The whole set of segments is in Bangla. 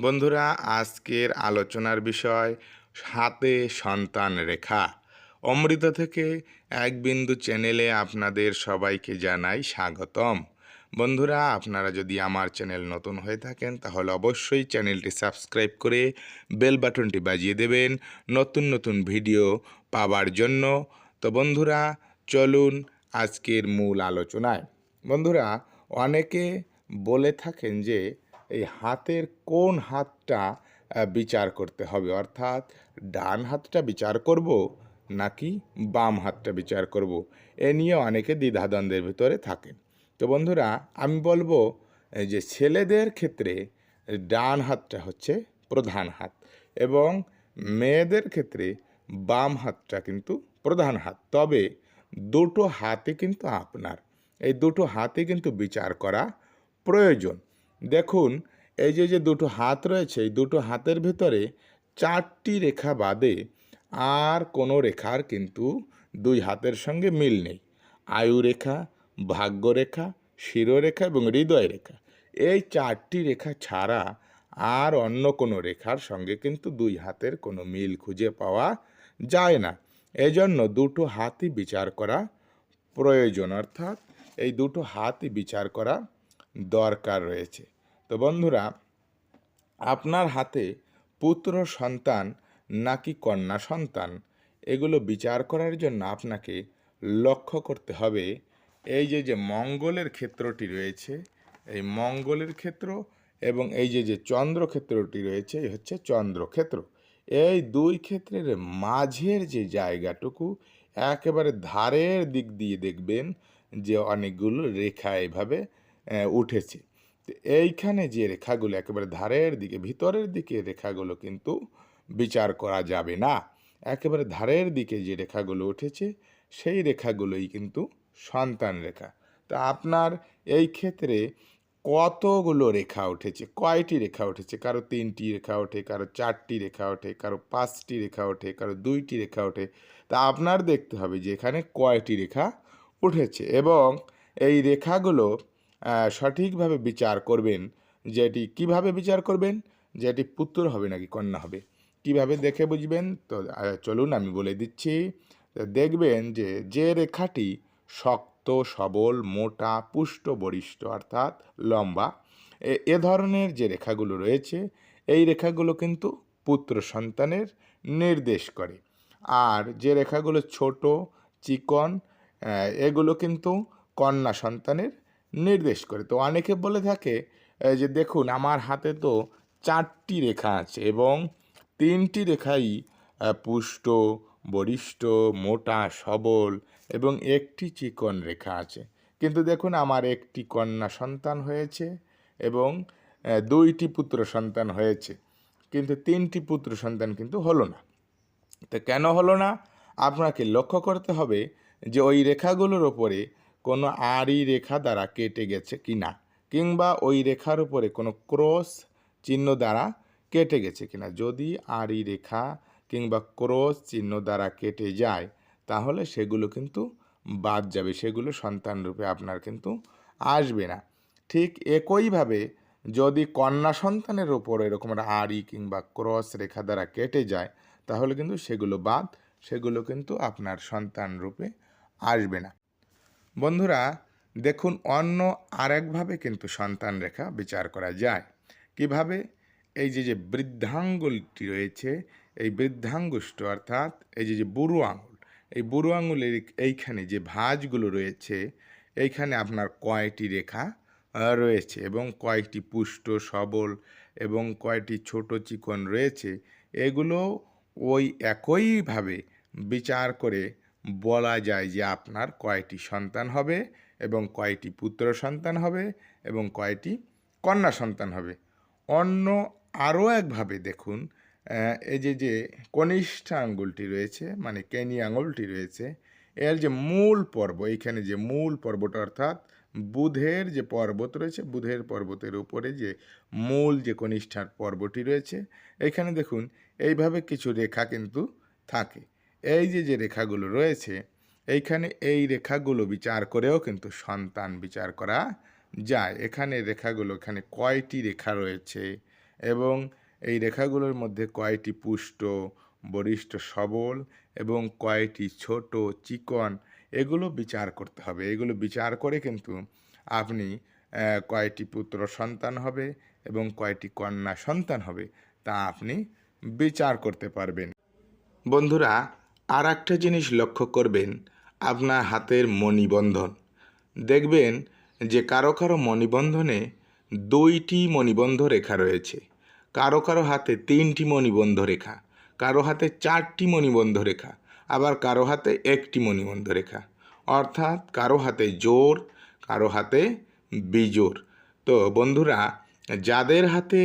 বন্ধুরা, আজকের আলোচনার বিষয় হাতে সন্তান রেখা। অমৃত থেকে এক বিন্দু চ্যানেলে আপনাদের সবাইকে জানাই স্বাগতম। বন্ধুরা, আপনারা যদি আমার চ্যানেল নতুন হয়ে থাকেন, তাহলে অবশ্যই চ্যানেলটি সাবস্ক্রাইব করে বেল বাটনটি বাজিয়ে দেবেন নতুন নতুন ভিডিও পাওয়ার জন্য। তো বন্ধুরা, চলুন আজকের মূল আলোচনায়। বন্ধুরা, অনেকে বলে থাকেন যে এই হাতের কোন হাতটা বিচার করতে হবে? অর্থাৎ ডান হাতটা বিচার করব নাকি বাম হাতটা বিচার করব? এ নিয়ে অনেকে দ্বিধাদ্বন্দ্বের ভিতরে থাকেন। তো বন্ধুরা, আমি বলব যে ছেলেদের ক্ষেত্রে ডান হাতটা হচ্ছে প্রধান হাত এবং মেয়েদের ক্ষেত্রে বাম হাতটা কিন্তু প্রধান হাত। তবে দুটো হাতে কিন্তু আপনার। এই দুটো হাতে কিন্তু বিচার করা প্রয়োজন। দেখুন, এই যে যে দুটো হাত রয়েছে, এই দুটো হাতের ভিতরে চারটি রেখা বাদে আর কোনো রেখার কিন্তু দুই হাতের সঙ্গে মিল নেই। আয়ু রেখা ভাগ্যরেখা শিরোরেখা এবং হৃদয় রেখা। এই চারটি রেখা ছাড়া আর অন্য কোনো রেখার সঙ্গে কিন্তু দুই হাতের কোনো মিল খুঁজে পাওয়া যায় না। এজন্য দুটো হাতই বিচার করা প্রয়োজন। অর্থাৎ এই দুটো হাতই বিচার করা দরকার রয়েছে। তো বন্ধুরা, আপনার হাতে পুত্র সন্তান নাকি কন্যা সন্তান, এগুলো বিচার করার জন্য আপনাকে লক্ষ্য করতে হবে। এই যে যে মঙ্গলের ক্ষেত্রটি রয়েছে, এই মঙ্গলের ক্ষেত্র এবং এই যে যে চন্দ্রক্ষেত্রটি রয়েছে, এই হচ্ছে চন্দ্রক্ষেত্র এই দুই ক্ষেত্রের মাঝের যে জায়গাটুকু একেবারে ধারের দিক দিয়ে দেখবেন যে, অনেকগুলো রেখা এভাবে উঠেছে। এইখানে যে রেখাগুলো একেবারে ধারের দিকে, ভিতরের দিকে রেখাগুলো কিন্তু বিচার করা যাবে না। একেবারে ধারের দিকে যে রেখাগুলো উঠেছে, সেই রেখাগুলোই কিন্তু সন্তান রেখা। তা আপনার এই ক্ষেত্রে কতগুলো রেখা উঠেছে? কয়টি রেখা উঠেছে? কারও তিনটি রেখা ওঠে, কারও চারটি রেখা ওঠে, কারও পাঁচটি রেখা ওঠে, কারও দুইটি রেখা ওঠে। তা আপনার দেখতে হবে যে এখানে কয়টি রেখা উঠেছে এবং এই রেখাগুলো সঠিকভাবে বিচার করবেন যেটি কীভাবে বিচার করবেন, যে এটি পুত্র হবে নাকি কন্যা হবে। কীভাবে দেখে বুঝবেন? তো চলুন আমি বলে দিচ্ছি। দেখবেন যে যে রেখাটি শক্ত, সবল, মোটা, পুষ্ট, বরিষ্ঠ, অর্থাৎ লম্বা, এ ধরনের যে রেখাগুলো রয়েছে, এই রেখাগুলো কিন্তু পুত্র সন্তানের নির্দেশ করে। আর যে রেখাগুলো ছোট, চিকন এগুলো কিন্তু কন্যা সন্তানের নির্দেশ করে। তো অনেকে বলে থাকে যে দেখুন, আমার হাতে তো চারটি রেখা আছে এবং তিনটি রেখাই পুষ্ট, বরিষ্ঠ, মোটা, সবল এবং একটি চিকন রেখা আছে। কিন্তু দেখুন, আমার একটি কন্যা সন্তান হয়েছে এবং দুইটি পুত্র সন্তান হয়েছে। কিন্তু তিনটি পুত্র সন্তান কিন্তু হলো না। তো কেন হলো না? আপনাকে লক্ষ্য করতে হবে যে ওই রেখাগুলোর ওপরে কোনো আড়ি রেখা দ্বারা কেটে গেছে কি না? কিংবা ওই রেখার উপরে কোনো ক্রস চিহ্ন দ্বারা কেটে গেছে কিনা যদি আড়ি রেখা কিংবা ক্রস চিহ্ন দ্বারা কেটে যায়, তাহলে সেগুলো কিন্তু বাদ যাবে। সেগুলো সন্তান রূপে আপনার কিন্তু আসবে না। ঠিক একইভাবে যদি কন্যা সন্তানের ওপর এরকম আড়ি কিংবা ক্রস রেখা দ্বারা কেটে যায়, তাহলে কিন্তু সেগুলো বাদ, সেগুলো কিন্তু আপনার সন্তান রূপে আসবে না। বন্ধুরা, দেখুন অন্য আরেকভাবে কিন্তু সন্তান রেখা বিচার করা যায়। কীভাবে? এই যে যে বৃদ্ধাঙ্গুলটি রয়েছে, এই বৃদ্ধাঙ্গুষ্ঠ অর্থাৎ এই যে যে বুড়ো আঙুল, এই বুড়ো আঙুলের এইখানে যে ভাঁজগুলো রয়েছে, এইখানে আপনার কয়টি রেখা রয়েছে এবং কয়েকটি পুষ্ট, সবল এবং কয়টি ছোট চিকন রয়েছে, এগুলো ওই একইভাবে বিচার করে বলা যায় যে আপনার কয়টি সন্তান হবে এবং কয়টি পুত্র সন্তান হবে এবং কয়টি কন্যা সন্তান হবে। অন্য আরও একভাবে দেখুন এই যে যে কনিষ্ঠ আঙ্গুলটি রয়েছে মানে কেনি আঙুলটি রয়েছে, এর যে মূল পর্ব, এইখানে যে মূল পর্বটা অর্থাৎ বুধের যে পর্বত রয়েছে, বুধের পর্বতের উপরে যে মূল যে কনিষ্ঠার পর্বটি রয়েছে, এইখানে দেখুন, এইভাবে কিছু রেখা কিন্তু থাকে। এই যে যে রেখাগুলো রয়েছে, এইখানে এই রেখাগুলো বিচার করেও কিন্তু সন্তান বিচার করা যায়। এখানে রেখাগুলো, এখানে কয়টি রেখা রয়েছে এবং এই রেখাগুলোর মধ্যে কয়টি পুষ্ট, বরিষ্ঠ, সবল এবং কয়টি ছোট, চিকন, এগুলো বিচার করতে হবে। এগুলো বিচার করে কিন্তু আপনি কয়টি পুত্র সন্তান হবে এবং কয়টি কন্যা সন্তান হবে তা আপনি বিচার করতে পারবেন। বন্ধুরা আর একটা জিনিস লক্ষ্য করবেন, আপনার হাতের মণিবন্ধন। দেখবেন যে কারও কারও মণিবন্ধনে দুইটি মণিবন্ধ রেখা রয়েছে। কারও কারও হাতে তিনটি মণিবন্ধ রেখা, কারও হাতে চারটি মণিবন্ধ রেখা, আবার কারও হাতে একটি মণিবন্ধ রেখা। অর্থাৎ কারও হাতে জোর, কারও হাতে বিজোর। তো বন্ধুরা, যাদের হাতে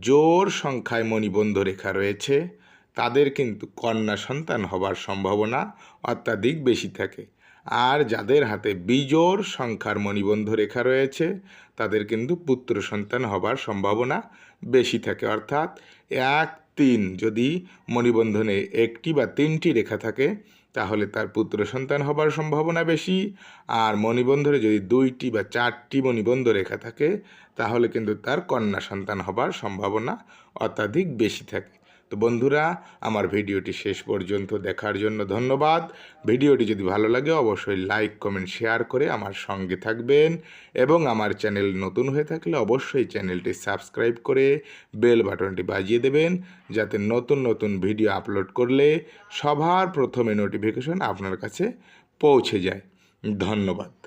জোর সংখ্যায় মণিবন্ধ রেখা রয়েছে তাদের কিন্তু কন্যা সন্তান হবার সম্ভাবনা অত্যাধিক বেশি থাকে। আর যাদের হাতে বিজোড় সংখ্যার মণিবন্ধ রেখা রয়েছে, তাদের কিন্তু পুত্র সন্তান হবার সম্ভাবনা বেশি থাকে। অর্থাৎ এক তিন যদি মণিবন্ধনে একটি বা তিনটি রেখা থাকে, তাহলে তার পুত্র সন্তান হবার সম্ভাবনা বেশি। আর মণিবন্ধনে যদি দুইটি বা চারটি মণিবন্ধ রেখা থাকে, তাহলে কিন্তু তার কন্যা সন্তান হবার সম্ভাবনা অত্যাধিক বেশি থাকে। তো বন্ধুরা, আমার ভিডিওটি শেষ পর্যন্ত দেখার জন্য ধন্যবাদ। ভিডিওটি যদি ভালো লাগে, অবশ্যই লাইক, কমেন্ট, শেয়ার করে আমার সঙ্গে থাকবেন এবং আমার চ্যানেল নতুন হয়ে থাকলে অবশ্যই চ্যানেলটি সাবস্ক্রাইব করে বেল বাটনটি বাজিয়ে দেবেন যাতে নতুন নতুন ভিডিও আপলোড করলে সবার প্রথমে নোটিফিকেশন আপনার কাছে পৌঁছে যায়। ধন্যবাদ।